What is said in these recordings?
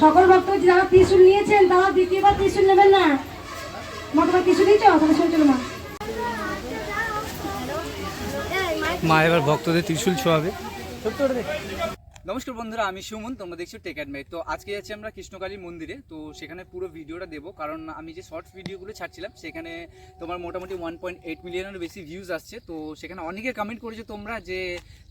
সকল ভক্ত যারা ত্রিশুল নিয়েছেন, তারা দ্বিতীয়বার ত্রিশুল নেবেন না? মা তোমার ত্রিশুল নিয়েছ তাহলে শুনে চলো মা। মা, এবার ভক্তদের ত্রিশুল ছোঁয়াবে। নমস্কার বন্ধুরা, আমি সুমন, তোমরা দেখছ টেক অ্যান্ড তো আজকে যাচ্ছি আমরা কৃষ্ণকালী মন্দিরে, তো সেখানে পুরো ভিডিওটা দেবো, কারণ আমি যে শর্টস ভিডিওগুলো ছাড়ছিলাম, সেখানে তোমার মোটামুটি ওয়ান পয়েন্ট এইট মিলিয়নের বেশি ভিউজ আসছে। তো সেখানে অনেকে কমেন্ট করেছে তোমরা যে,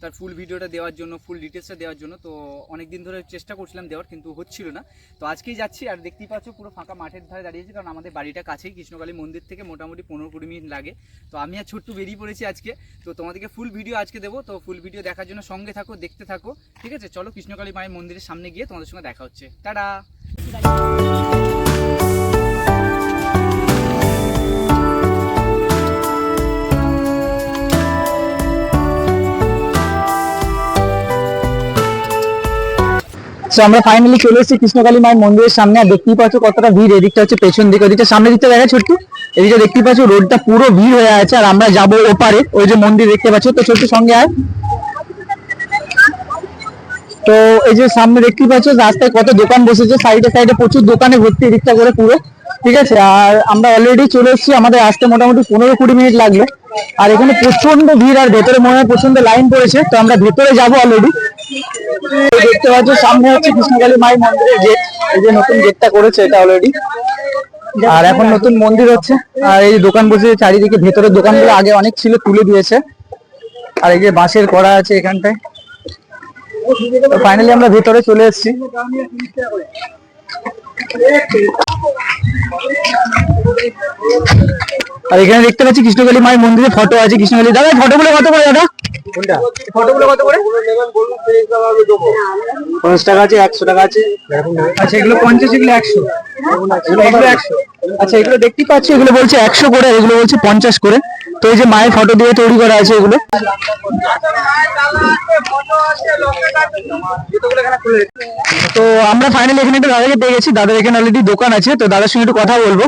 তার ফুল ভিডিওটা দেওয়ার জন্য ফুল ডিটেলসটা দেওয়ার জন্য। তো অনেক দিন ধরে চেষ্টা করছিলাম দেওয়ার, কিন্তু হচ্ছিল না। তো আজকেই যাচ্ছি, আর দেখতেই পাচ্ছ পুরো ফাঁকা মাঠের ধারে দাঁড়িয়েছি কারণ আমাদের বাড়িটা কাছেই কৃষ্ণকালী মন্দির থেকে মোটামুটি পনেরো কুড়ি মিনিট লাগে। তো আমি আর ছোট্ট বেরিয়ে পড়েছি আজকে। তো তোমাদেরকে ফুল ভিডিও আজকে দেবো। তো ফুল ভিডিও দেখার জন্য সঙ্গে থাকো, দেখতে থাকো, ঠিক আছে? চলো কৃষ্ণকালী মায়ের মন্দিরের সামনে গিয়ে তোমাদের সঙ্গে দেখা হচ্ছে। টাটা! আমরা ফাইনালি চলে এসেছি কৃষ্ণকালী মায়ের মন্দিরের সামনে, আর দেখতেই পাচ্ছ কতটা ভিড়। এদিকটা হচ্ছে পেছন দিকে, ওদিকটা সামনে দিকটা দেখা ছোট্ট এদিকে দেখতেই পাচ্ছ রোডটা পুরো ভিড় হয়ে আছে, আর আমরা যাব ওপারে, ওই যে মন্দির দেখতে পাচ্ছ। তো ছোট্ট সঙ্গে আয় তো এই যে সামনে দেখতে পাচ্ছ, রাস্তায় কত দোকান বসেছে সাইডে সাইডে প্রচুর দোকানে ভর্তি এদিকটা করে পুরো, ঠিক আছে? আর আমরা অলরেডি চলে এসেছি, আমাদের আসতে মোটামুটি পনেরো কুড়ি মিনিট লাগল। আর এখানে প্রচণ্ড ভিড়, আর ভেতরে মনে হয় প্রচণ্ড লাইন পড়েছে, তো আমরা ভেতরে যাব অলরেডি দেখতে পাচ্ছ, সামনে হচ্ছে কৃষ্ণকালী মায়ের মন্দিরের গেট এই যে নতুন গেটটা করেছে এটা অলরেডি আর এখন নতুন মন্দির হচ্ছে, আর এই দোকান বসে, চারিদিকে ভেতরের দোকানগুলো আগে অনেক ছিল, তুলে দিয়েছে। আর এই যে বাঁশের করা আছে এখানটায়। ফাইনালি আমরা ভেতরে চলে এসেছি। আর এখানে দেখতে পাচ্ছি কৃষ্ণকালী মায়ের মন্দিরে ফটো আছে। কৃষ্ণকালী দাদা ফটোগুলো কত করে দাদা? ফটোগুলো কত করে? পঞ্চাশ টাকা আছে একশো টাকা আছে। আচ্ছা এগুলো পঞ্চাশ এগুলো একশো। এগুলো একশো। আচ্ছা এগুলো দেখতেই পাচ্ছি এগুলো বলছে একশো করে এগুলো বলছে পঞ্চাশ করে। তো এই যে মায়ের ফটো দিয়ে তৈরি করা আছে এগুলো। তো আমরা ফাইনালি এখানে একটা দাদাকে পেয়ে গেছি। দাদার এখানে অলরেডি দোকান আছে, তো দাদার সঙ্গে একটু কথা বলব।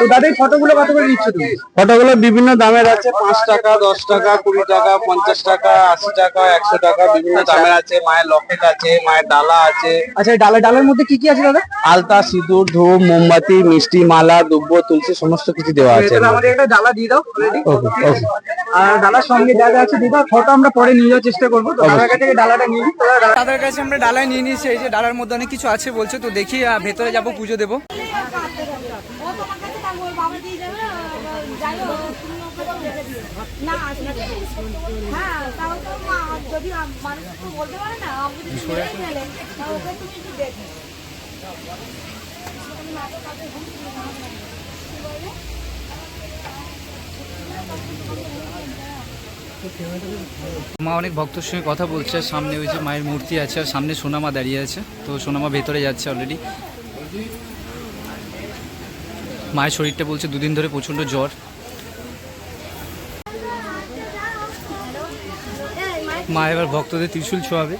তো দাদা এই ফটোগুলো কত করে নিচ্ছ তুমি? ফটোগুলো বিভিন্ন দামের আছে পাঁচ টাকা দশ টাকা কুড়ি টাকা পঞ্চাশ টাকা আশি টাকা একশো টাকা বিভিন্ন দামের আছে। মায়ের লকেট আছে মায়ের ডালা আছে। আচ্ছা এই ডালা ডালের মধ্যে কি কি আছে দাদা? আলতা সিঁদুর ধূপ মোমবাতি মিষ্টি মালা দুব্য তুলসী সমস্ত কিছু দেওয়া আছে তাহলে আমাদের একটা ডালা দিয়ে দাও ওকে ওকে। আর ডালার সঙ্গে যা যা আছে দিবা ফটো আমরা পরে নিয়ে যাওয়ার চেষ্টা করব। তো দাদার কাছ ডালাটা নিয়ে নিই তো কাছে আমরা ডালায় নিয়ে নিয়েছি এই যে ডালার মধ্যে অনেক কিছু আছে বলছে তো দেখি ভেতরে যাব পুজো দেবো। হ্যাঁ মা অনেক ভক্তর সঙ্গে কথা বলছে, আর সামনে ওই যে মায়ের মূর্তি আছে, আর সামনে সোনামা দাঁড়িয়ে আছে, তো সোনামা ভেতরে যাচ্ছে অলরেডি মায়ের শরীরটা বলছে দুদিন ধরে প্রচণ্ড জ্বর। মা এবার ভক্তদের ত্রিশূল ছোঁয়াবে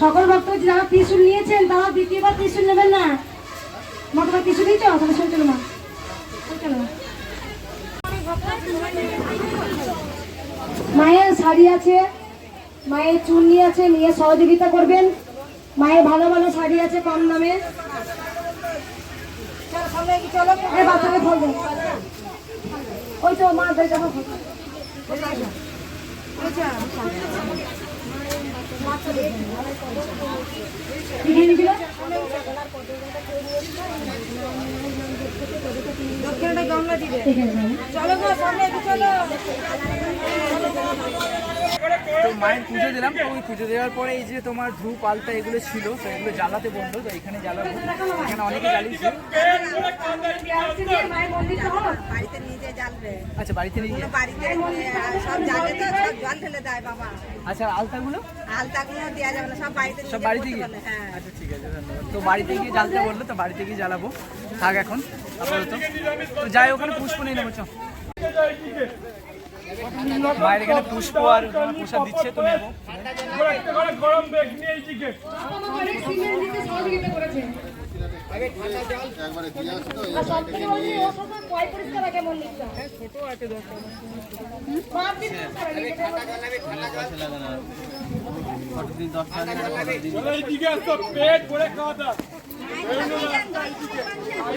সকল ভক্ত যারা ত্রিশুল নিয়েছেন, তারা দ্বিতীয়বার ত্রিশুল নেবেন না। মা তোমার ত্রিশুল নিয়েছ? তাহলে শোন মা। মায়ের শাড়ি আছে, মায়ের চুন্নি আছে, নিয়ে সহযোগিতা করবেন। মায়ের ভালো ভালো শাড়ি আছে কম দামে চলো, সামনে এগিয়ে চলো। এই বাচ্চাকে ফোন দেন। ওই তো মা দেখো কি দিয়ে দিয়েছিল? ঠিক আছে তো মায়ের পুজো দিলাম তো ওই পুজো দেওয়ার পরে এই যে তোমার ধূপ আলতা এগুলো ছিল তো এগুলো জ্বালাতে বলল তো এখানে জ্বালাবো। এখানে অনেকে জ্বালিয়েছে। আচ্ছা বাড়িতে নিয়ে বাড়িতে সব জ্বালে তো সব দেয় বাবা। আচ্ছা আলতাগুলো? সব বাড়িতে গিয়ে? হ্যাঁ। আচ্ছা ঠিক আছে ধন্যবাদ। তো বাড়িতে গিয়ে জ্বালতে বলল তো বাড়িতে গিয়ে জ্বালাবো। থাক এখন আপাতত। তো যাই ওখানে পুষ্প নিয়ে নেব চ পুষ্প আর প্রসাদ দিচ্ছে তো।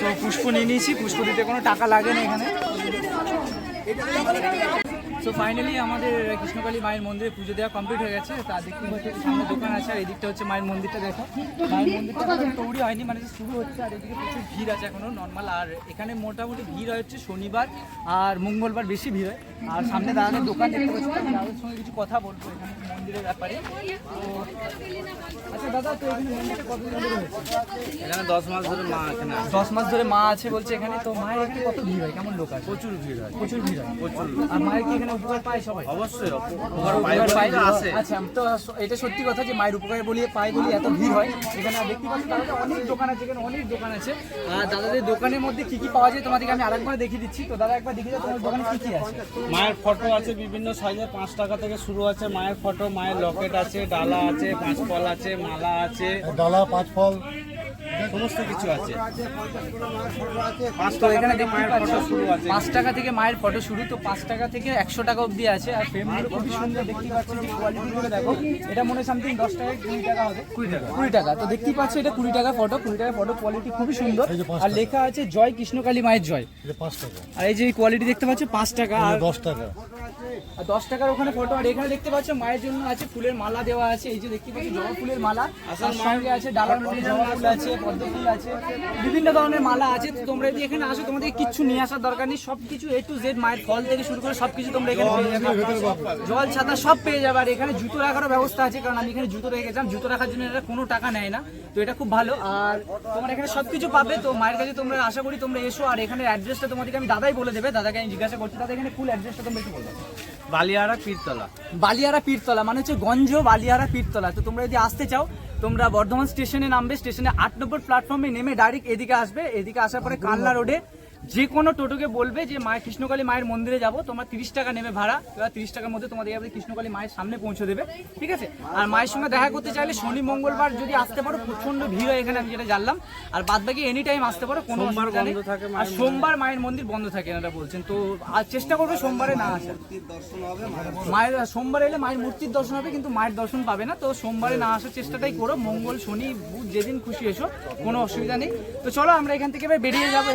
তো পুষ্প নিয়ে নিয়েছি, পুষ্প দিতে কোনো টাকা লাগে না এখানে তো ফাইনালি আমাদের কৃষ্ণকালী মায়ের মন্দিরে পুজো দেওয়া কমপ্লিট হয়ে গেছে। তার দিক সামনে দোকান আছে, আর এদিকটা হচ্ছে মায়ের মন্দিরটা দেখো। মায়ের মন্দিরটা তৈরি হয়নি মানে শুরু হচ্ছে, আর এদিকে প্রচুর ভিড় আছে এখনও নর্মাল আর এখানে মোটামুটি ভিড় হয় হচ্ছে শনিবার আর মঙ্গলবার বেশি ভিড় হয়। আর সামনে দাঁড়ানোর দোকান দেখতে পাচ্ছি সঙ্গে কিছু কথা বলব এখানে। মন্দিরের ব্যাপারে। আচ্ছা দাদা তো এখানে মন্দিরটা কতদিন ধরে এখানে দশ মাস ধরে মা এখানে দশ মাস ধরে মা আছে বলছে এখানে তো মায়ের এখানে কত ভিড় হয়? কেমন লোক আছে? প্রচুর ভিড় হয়। প্রচুর ভিড় হয়। প্রচুর আর মায়ের কি এখানে উপকার পায় সবাই? অবশ্যই উপকার পায় আসে। আচ্ছা তো এটা সত্যি কথা যে মায়ের উপকার বলিয়ে পায় বলি এত ভিড় হয়। এখানে দেখতে পাচ্ছি অনেক দোকান আছে এখানে অনেক দোকান আছে। আর দাদাদের দোকানের মধ্যে কি কি পাওয়া যায় তোমাদেরকে আমি আরেকবার দেখিয়ে দিচ্ছি। তো দাদা একবার দেখিয়ে দাও তোমার দোকানে কি কি আছে? মায়ের ফটো আছে বিভিন্ন সাইজে পাঁচ টাকা থেকে শুরু আছে মায়ের ফটো মায়ের লকেট আছে ডালা আছে পাঁচ ফল আছে মালা আছে ডালা পাঁচ ফল সমস্ত কিছু আছে। পাঁচ তো টাকা এখানে থেকে মায়ের ফটো শুরু আছে। পাঁচ টাকা থেকে মায়ের ফটো শুরু তো পাঁচ টাকা থেকে একশো টাকা অবধি আছে। আর ফ্রেমগুলো খুবই সুন্দর দেখতে পাচ্ছি যে কোয়ালিটিগুলো দেখো। এটা মনে সামথিং দশ টাকা কুড়ি টাকা হবে। কুড়ি টাকা। কুড়ি টাকা। তো দেখতেই পাচ্ছ এটা কুড়ি টাকা ফটো কুড়ি টাকা ফটো কোয়ালিটি খুবই সুন্দর। আর লেখা আছে জয় কৃষ্ণকালী মায়ের জয়। পাঁচ টাকা। আর এই যে কোয়ালিটি দেখতে পাচ্ছ পাঁচ টাকা। আর দশ টাকা। আর দশ টাকার ওখানে ফটো আর এখানে দেখতে পাচ্ছ মায়ের জন্য আছে ফুলের মালা দেওয়া আছে। এই যে দেখতে পাচ্ছ জবা ফুলের মালা। সঙ্গে আছে ডালার মধ্যে জবা ফুল আছে পদ্ম ফুল আছে। বিভিন্ন ধরনের মালা আছে। তো তোমরা যদি এখানে আসো তোমাদের কিচ্ছু নিয়ে আসার দরকার নেই। সব কিছু এ টু জেড মায়ের ফল থেকে শুরু করে সব কিছু তোমরা এখানে পেয়ে যাবে। জল ছাতা সব পেয়ে যাবে। আর এখানে জুতো রাখারও ব্যবস্থা আছে কারণ আমি এখানে জুতো রেখেছিলাম জুতো রাখার জন্য এটা কোনো টাকা নেয় না। তো এটা খুব ভালো। আর তোমরা এখানে সব কিছু পাবে। তো মায়ের কাছে তোমরা আশা করি তোমরা এসো। আর এখানে অ্যাড্রেসটা তোমাদেরকে আমি দাদাই বলে দেবে। দাদাকে আমি জিজ্ঞাসা করছি দাদা এখানে ফুল অ্যাড্রেসটা তোমরা একটু বলবে বালিয়াড়া পীরতলা। বালিয়ারা পীরতলা মানে হচ্ছে গঞ্জ বালিয়ারা পীরতলা। তো তোমরা যদি আসতে চাও তোমরা বর্ধমান স্টেশনে নামবে স্টেশনে আট নম্বর প্ল্যাটফর্মে নেমে ডাইরেক্ট এদিকে আসবে। এদিকে আসার পরে কাল্লা রোডে যে কোনো টোটোকে বলবে যে মায়ের কৃষ্ণকালী মায়ের মন্দিরে যাব তোমার তিরিশ টাকা নেবে ভাড়া। এবার তিরিশ টাকার মধ্যে তোমাদের যাবে কৃষ্ণকালী মায়ের সামনে পৌঁছে দেবে ঠিক আছে? আর মায়ের সঙ্গে দেখা করতে চাইলে শনি মঙ্গলবার যদি আসতে পারো প্রচণ্ড ভিড় হয় এখানে আমি যেটা জানলাম। আর বাদ বাকি এনি টাইম আসতে পারো কোনো। বন্ধ থাকে আর সোমবার মায়ের মন্দির বন্ধ থাকে এনারা বলছেন। তো আর চেষ্টা করবে সোমবারে না আসার। মায়ের সোমবার এলে মায়ের মূর্তির দর্শন হবে কিন্তু মায়ের দর্শন পাবে না। তো সোমবারে না আসার চেষ্টাটাই করো। মঙ্গল শনি বুধ যেদিন খুশি এসো কোনো অসুবিধা নেই। তো চলো আমরা এখান থেকে এবার বেরিয়ে যাব।